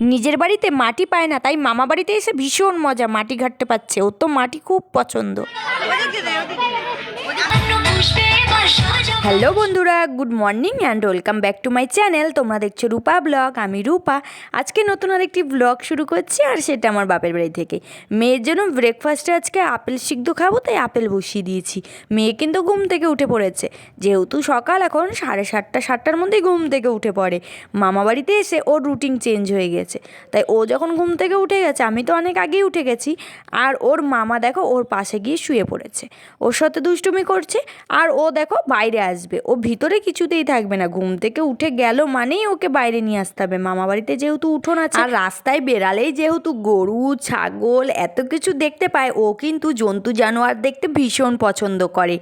নিজের বাড়িতে মাটি পায় না, তাই মামা বাড়িতে এসে ভীষণ মজা, মাটি ঘাটতে পাচ্ছে ও তো মাটি খুব পছন্দ। হ্যালো বন্ধুরা, good morning and welcome back to my channel তোমরা দেখছ রূপা ব্লগ আমি রূপা। আজকে নতুন আরেকটি ব্লগ শুরু করছি, আর সেটা আমার বাপের বাড়ি থেকে। মেয়ের জন্য ব্রেকফাস্টে আজকে আপেল সিদ্ধ খাব, তাই আপেল বসিয়ে দিয়েছি। মেয়ে কিন্তু ঘুম থেকে উঠে পড়েছে। যেহেতু সকাল, এখন সাড়ে সাতটা, সাতটার মধ্যেই ঘুম থেকে উঠে পড়ে। মামা বাড়িতে এসে ওর রুটিন চেঞ্জ হয়ে গেছে। তাই ও যখন ঘুম থেকে উঠে গেছে, আমি তো অনেক আগেই উঠে গেছি। আর ওর মামা দেখো ওর পাশে গিয়ে শুয়ে পড়েছে। ওর সাথে দুষ্টুমি করছে আর ও দেখো বাইরে আসবে। ও ভিতরে কিছুতেই থাকবে না। ঘুম থেকে উঠে গেল মানেই ওকে বাইরে নিয়ে আসতে হবে। মামা বাড়িতে যেহেতু উঠোন আছে, আর রাস্তায় বেড়ালেই যেহেতু গরু, ছাগল এত কিছু দেখতে পায়, ও কিন্তু জন্তু জানোয়ার দেখতে ভীষণ পছন্দ করে।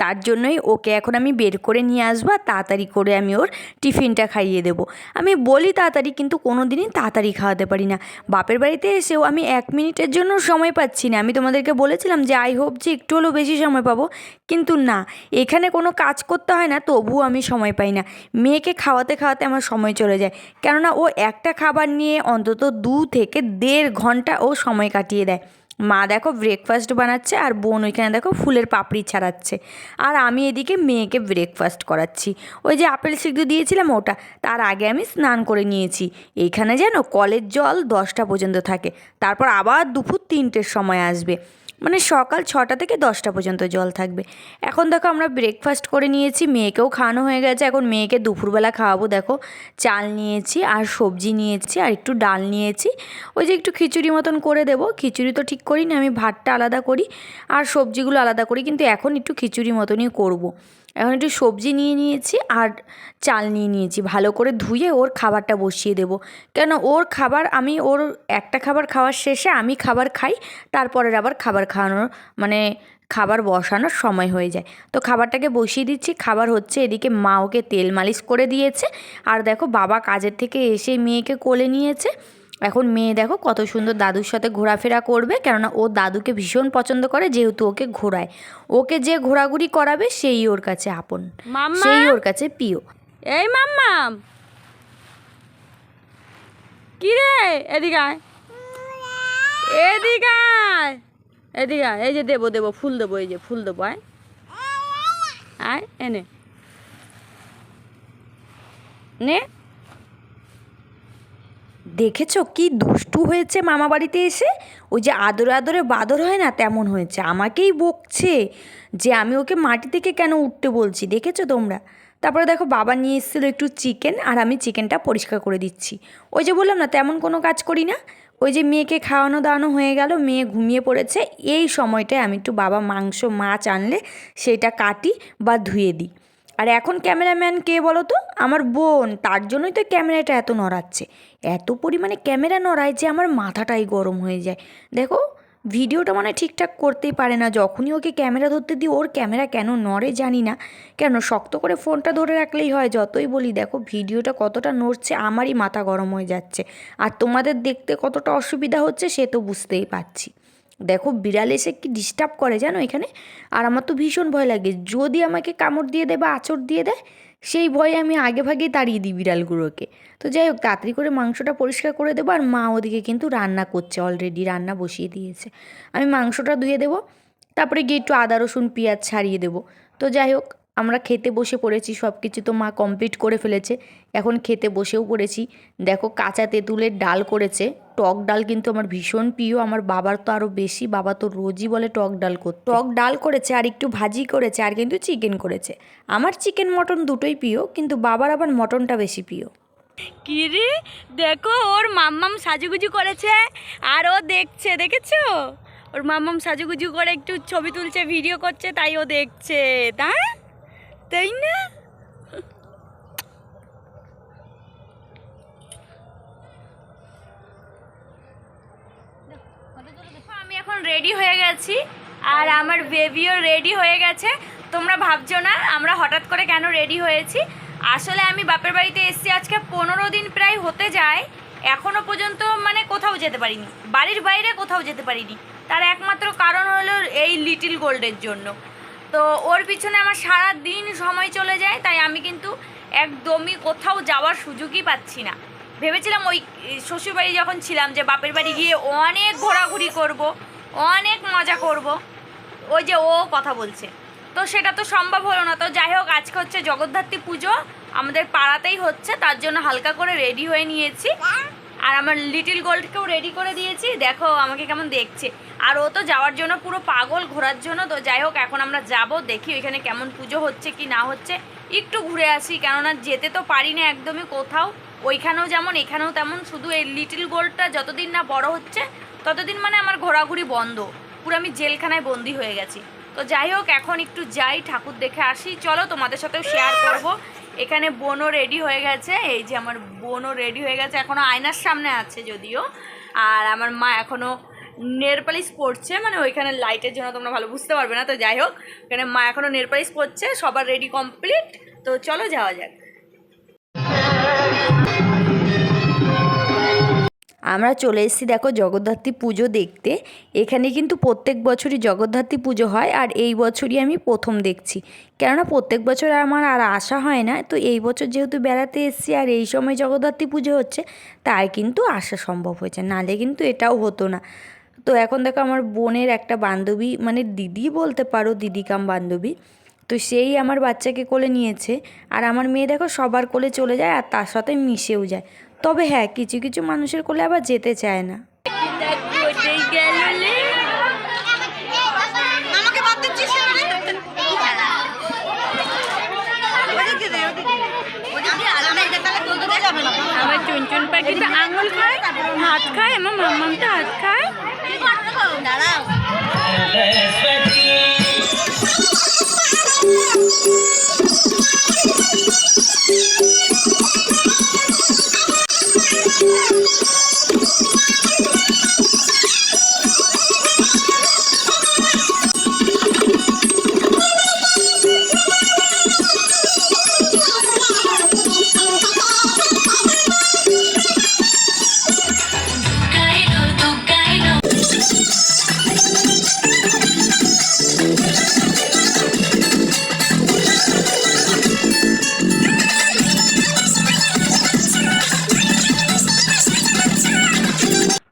তার জন্যই ওকে এখন আমি বের করে নিয়ে আসব আর তাড়াতাড়ি করে আমি ওর টিফিনটা খাইয়ে দেবো। আমি বলি তাড়াতাড়ি কিন্তু কোনো দিনই তাড়াতাড়ি খাওয়াতে পারি না। বাপের বাড়িতে এসেও আমি এক মিনিটের জন্য সময় পাচ্ছি না। আমি তোমাদেরকে বলেছিলাম যে, আই হোপ যে একটু হলেও বেশি সময় পাবো। কিন্তু না, এখানে কোনো কাজ করতে হয় না, তবুও আমি সময় পাই না। মেয়েকে খাওয়াতে খাওয়াতে আমার সময় চলে যায়। কেননা ও একটা খাবার নিয়ে অন্তত দু থেকে দেড় ঘণ্টা ও সময় কাটিয়ে দেয়। মা দেখো ব্রেকফাস্ট বানাচ্ছে আর বোন ওইখানে দেখো ফুলের পাপড়ি ছাড়াচ্ছে। আর আমি এদিকে মেয়েকে ব্রেকফাস্ট করাচ্ছি। ওই যে আপেল সিদ্ধ দিয়েছিলাম ওটা, তার আগে আমি স্নান করে নিয়েছি। এইখানে যেন কলের জল দশটা পর্যন্ত থাকে। তারপর আবার দুপুর তিনটের সময় আসবে। মানে সকাল ছটা থেকে দশটা পর্যন্ত জল থাকবে। এখন দেখো আমরা ব্রেকফাস্ট করে নিয়েছি, মেয়েকেও খাওয়ানো হয়ে গেছে। এখন মেয়েকে দুপুরবেলা খাওয়াবো দেখো। চাল নিয়েছি আর সবজি নিয়েছি আর একটু ডাল নিয়েছি। ওই যে একটু খিচুড়ি মতন করে দেবো। খিচুড়ি তো ঠিক করি না, আমি ভাতটা আলাদা করি আর সবজিগুলো আলাদা করি, কিন্তু এখন একটু খিচুড়ি মতনই করব। এখন একটু সবজি নিয়ে নিয়েছি আর চাল নিয়ে নিয়েছি, ভালো করে ধুয়ে ওর খাবারটা বসিয়ে দেবো। কেন ওর খাবার, আমি ওর একটা খাবার খাওয়ার শেষে আমি খাবার খাই, তারপরের আবার খাবার খাওয়ানোর মানে খাবার বসানোর সময় হয়ে যায়। তো খাবারটাকে বসিয়ে দিচ্ছি, খাবার হচ্ছে এদিকে মা ওকে তেল মালিশ করে দিয়েছে। আর দেখো বাবা কাজের থেকে এসে মেয়েকে কোলে নিয়েছে। এখন মেয়ে দেখো কত সুন্দর দাদুর সাথে ঘোরাফেরা করবে কেননা ও দাদুকে ভীষণ পছন্দ করে যেহেতু ওকে ঘোরায় ওকে যে ঘোরাঘুরি করাবে সেই ওর কাছে আপন? সেই ওর কাছে প্রিয়। এই মাম্মাম কি রে এদিকে আয়। এদিকে আয়। এদিকে আয়। এই যে দেবো দেবো ফুল দেবো এই যে ফুল দেবো আয়। আয় এনে। নে। দেখেছ কি দুষ্টু হয়েছে মামা বাড়িতে এসে? ওই যে আদরে আদরে বাদর হয় না তেমন হয়েছে। আমাকেই বকছে যে আমি ওকে মাটি থেকে কেন উঠতে বলছি, দেখেছ তোমরা? তারপরে দেখো বাবা নিয়ে এসেছিল একটু চিকেন আর আমি চিকেনটা পরিষ্কার করে দিচ্ছি। ওই যে বললাম না, তেমন কোনো কাজ করি না। ওই যে মেয়েকে খাওয়ানো দাওয়ানো হয়ে গেল, মেয়ে ঘুমিয়ে পড়েছে। এই সময়টায় আমি একটু বাবা মাংস, মাছ আনলে সেটা কাটি বা ধুয়ে দিই। আর এখন ক্যামেরাম্যান কে বলো তো আমার বোন। তার জন্যই তো ক্যামেরাটা এত নড়াচ্ছে। এত পরিমাণে ক্যামেরা নড়ায় যে আমার মাথাটাই গরম হয়ে যায়। দেখো, ভিডিওটা মানে ঠিকঠাক করতেই পারে না। যখনই ওকে ক্যামেরা ধরতে দিই, ওর ক্যামেরা কেন নড়ে জানি না। কেন? শক্ত করে ফোনটা ধরে রাখলেই হয়। যতই বলি, দেখো, ভিডিওটা কতটা নড়ছে, আমারই মাথা গরম হয়ে যাচ্ছে। আর তোমাদের দেখতে কতটা অসুবিধা হচ্ছে, সে তো বুঝতেই পারছি। দেখো বিড়াল এসে কি ডিস্টার্ব করে জানো এখানে? আর আমার তো ভীষণ ভয় লাগে। যদি আমাকে কামড় দিয়ে দেয় বা আঁচড় দিয়ে দেয়, সেই ভয়ে আমি আগে ভাগেই তাড়িয়ে দিই বিড়ালগুলোকে। তো যাই হোক, তাড়াতাড়ি করে মাংসটা পরিষ্কার করে দেবো, আর মা ওদিকে কিন্তু রান্না করছে অলরেডি রান্না বসিয়ে দিয়েছে। আমি মাংসটা ধুয়ে দেবো, তারপরে গিয়ে একটু আদা, রসুন, পেঁয়াজ ছাড়িয়ে দেবো। তো যাই হোক আমরা খেতে বসে পড়েছি সব কিছু তো মা কমপ্লিট করে ফেলেছে। এখন খেতে বসেও পড়েছি। দেখো কাঁচা তেঁতুলের ডাল করেছে। টক ডাল কিন্তু আমার ভীষণ প্রিয়। আমার বাবার তো আরও বেশি, বাবা তো রোজই বলে টক ডাল করতে। টক ডাল করেছে আর একটু ভাজি করেছে আর কিন্তু চিকেন করেছে। আমার চিকেন মটন দুটোই প্রিয়, কিন্তু বাবার আবার মটনটা বেশি প্রিয়। কি রে? দেখো, ওর মাম্মাম সাজুগুজু করেছে আর ও দেখছে, দেখেছ? ওর মাম্মাম সাজুগুজু করে একটু ছবি তুলছে ভিডিও করছে, তাই ও দেখছে তা তাই না? আমি এখন রেডি হয়ে গেছি, আর আমার বেবিও রেডি হয়ে গেছে। তোমরা ভাবছ না, আমরা হঠাৎ করে কেন রেডি হয়েছি? আসলে আমি বাপের বাড়িতে এসেছি, আজকে পনেরো দিন প্রায় হতে যায়। এখনও পর্যন্ত মানে কোথাও যেতে পারিনি। বাড়ির বাইরে কোথাও যেতে পারিনি। তার একমাত্র কারণ হলো এই লিটিল গোল্ডের জন্য। তো ওর পিছনে আমার সারা দিন সময় চলে যায়, তাই আমি কিন্তু একদমই কোথাও যাওয়ার সুযোগই পাচ্ছি না। ভেবেছিলাম ওই শ্বশুরবাড়ি যখন ছিলাম যে বাপের বাড়ি গিয়ে অনেক ঘোরাঘুরি করব, অনেক মজা করব, ওই যে ও কথা বলছে। তো সেটা তো সম্ভব হলো না, তো যাই হোক, আজকে হচ্ছে জগদ্ধাত্রী পুজো, আমাদের পাড়াতেই হচ্ছে, তার জন্য হালকা করে রেডি হয়ে নিয়েছি। আর আমার লিটিল গোল্ডকেও রেডি করে দিয়েছি, দেখো আমাকে কেমন দেখছে। আর ও তো যাওয়ার জন্য পুরো পাগল, ঘোরার জন্য। তো যাই হোক, এখন আমরা যাব, দেখি ওইখানে কেমন পুজো হচ্ছে কি না হচ্ছে। একটু ঘুরে আসি, কেননা যেতে তো পারি না একদমই কোথাও। ওইখানেও যেমন, এখানেও তেমন, শুধু এই লিটিল গোল্ডটা যতদিন না বড় হচ্ছে, ততদিন মানে আমার ঘোরাঘুরি বন্ধ। পুরো আমি জেলখানায় বন্দি হয়ে গেছি। তো যাই হোক, এখন একটু যাই, ঠাকুর দেখে আসি। চলো, তোমাদের সাথেও শেয়ার করব। এখানে বোনও রেডি হয়ে গেছে। এই যে আমার বোনও রেডি হয়ে গেছে এখনও আয়নার সামনে আছে যদিও। আর আমার মা এখনও নেরপালিশ পড়ছে মানে ওইখানে লাইটের জন্য তোমরা ভালো বুঝতে পারবে না, তো যাই হোক, এখানে মা এখনও নেরপালিশ পড়ছে সবার রেডি কমপ্লিট তো চলো যাওয়া যাক। আমরা চলে এসেছি, দেখো, জগদ্ধাত্রী পুজো দেখতে। এখানে কিন্তু প্রত্যেক বছরই জগদ্ধাত্রী পুজো হয়, আর এই বছরই আমি প্রথম দেখছি। কেননা প্রত্যেক বছর আমার আর আসা হয় না, তো এই বছর যেহেতু বেড়াতে এসেছি, আর এই সময় জগদ্ধাত্রী পুজো হচ্ছে, তাই কিন্তু আসা সম্ভব হয়েছে, নালে কিন্তু এটাও হতো না। তো এখন দেখো আমার বোনের একটা বান্ধবী মানে দিদি বলতে পারো দিদি কাম বান্ধবী তো সেই আমার বাচ্চাকে কোলে নিয়েছে। আর আমার মেয়ে দেখো সবার কোলে চলে যায় আর তার সাথে মিশেও যায়। তবে হ্যাঁ কিছু কিছু মানুষের কোলে আবার যেতে চায় না। আমার চুনচুন পাখি তো আঙুল খায় হাত খায় আমার মাম্মামটা হাত খায়। করবে গো? দাঁড়াও।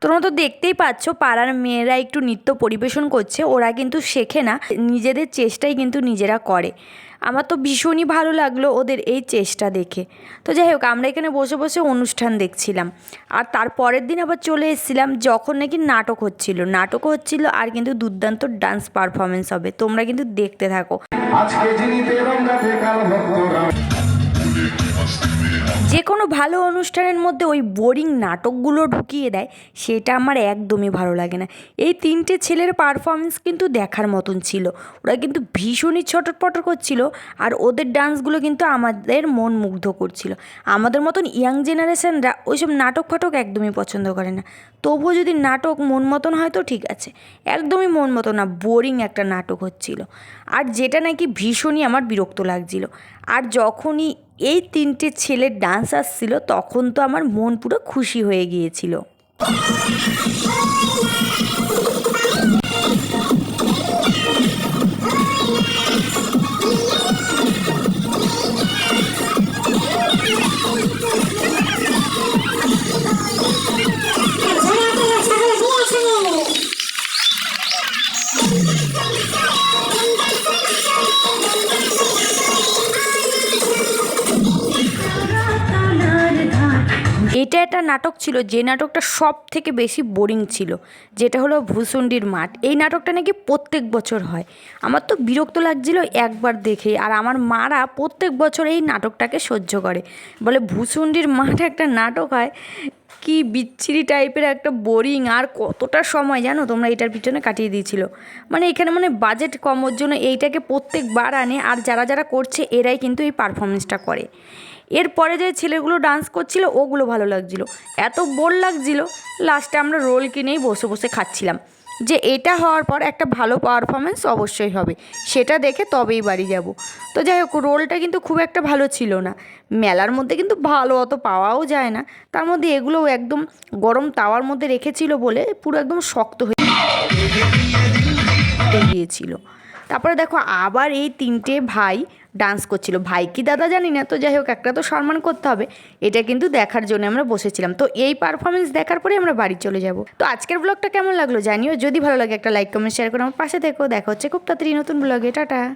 তোমরা তো দেখতেই পাচ্ছ, পাড়ার মেয়েরা একটু নৃত্য পরিবেশন করছে, ওরা কিন্তু শেখে না, নিজেদের চেষ্টাই কিন্তু নিজেরা করে। আমার তো ভীষণই ভালো লাগল ওদের এই চেষ্টা দেখে। তো যাই হোক, আমরা এখানে বসে বসে অনুষ্ঠান দেখছিলাম। আর তার পরের দিন আবার চলে এসেছিলাম, যখন নাকি নাটক হচ্ছিল। নাটকও হচ্ছিল আর কিন্তু দুর্দান্ত ডান্স পারফরমেন্স হবে। তোমরা কিন্তু দেখতে থাকো। ভালো অনুষ্ঠানের মধ্যে ওই বোরিং নাটকগুলো ঢুকিয়ে দেয়, সেটা আমার একদমই ভালো লাগে না। এই তিনটে ছেলের পারফরমেন্স কিন্তু দেখার মতন ছিল। ওরা কিন্তু ভীষণই ছটরপটর করছিল আর ওদের ডান্সগুলো কিন্তু আমাদের মন মুগ্ধ করছিল। আমাদের মতন ইয়াং জেনারেশনরা ওইসব নাটক ফাটক একদমই পছন্দ করে না। তবুও যদি নাটক মন মতন হয় তো ঠিক আছে। একদমই মন মতো না, বোরিং একটা নাটক হচ্ছিল। আর যেটা নাকি ভীষণই আমার বিরক্ত লাগছিল। আর যখনই এই তিনটে ছেলের ডান্স আসছিল, তখন তো আমার মন পুরো খুশি হয়ে গিয়েছিল। নাটক ছিল, যে নাটকটা সব থেকে বেশি বোরিং ছিল, যেটা হলো ভূসুন্ডির মাঠ। এই নাটকটা নাকি প্রত্যেক বছর হয়। আমার তো বিরক্ত লাগছিল একবার দেখে, আর আমার মারা প্রত্যেক বছর এই নাটকটাকে সহ্য করে। বলে ভূসুন্ডির মাঠ একটা নাটক হয়, কি বিচ্ছিরি টাইপের একটা বোরিং আর কতটা সময় জানো তোমরা এটার পিছনে কাটিয়ে দিয়েছিল। মানে এখানে মানে বাজেট কম, ওর জন্য এইটাকে প্রত্যেকবার আনে, আর যারা যারা করছে, এরাই কিন্তু এই পারফরমেন্সটা করে। এরপরে যে ছেলেগুলো ডান্স করছিল, ওগুলো ভালো লাগছিল। এত বোর লাগছিল লাস্টে আমরা রোল কিনেই বসে বসে খাচ্ছিলাম। যে এটা হওয়ার পর একটা ভালো পারফরমেন্স অবশ্যই হবে। সেটা দেখে তবেই বাড়ি যাব। তো যাই হোক রোলটা কিন্তু খুব একটা ভালো ছিল না। মেলার মধ্যে কিন্তু ভালো অত পাওয়াও যায় না। তার মধ্যে এগুলোও একদম গরম তাওয়ার মধ্যে রেখেছিল বলে পুরো একদম শক্ত হয়ে গিয়েছিল। তারপরে দেখো, আবার এই তিনটে ভাই ডান্স করছিল। ভাই কি দাদা জানি না, তো যাই হোক, একটা তো সম্মান করতে হবে। এটা কিন্তু দেখার জন্য আমরা বসেছিলাম। তো এই পারফরমেন্স দেখার পরে আমরা বাড়ি চলে যাব। তো আজকের ব্লগটা কেমন লাগল জানিও। যদি ভালো লাগে একটা লাইক কমেন্ট শেয়ার করে আমার পাশে থেকো। দেখা হচ্ছে খুব তাড়াতাড়ি নতুন ব্লগে টাটা।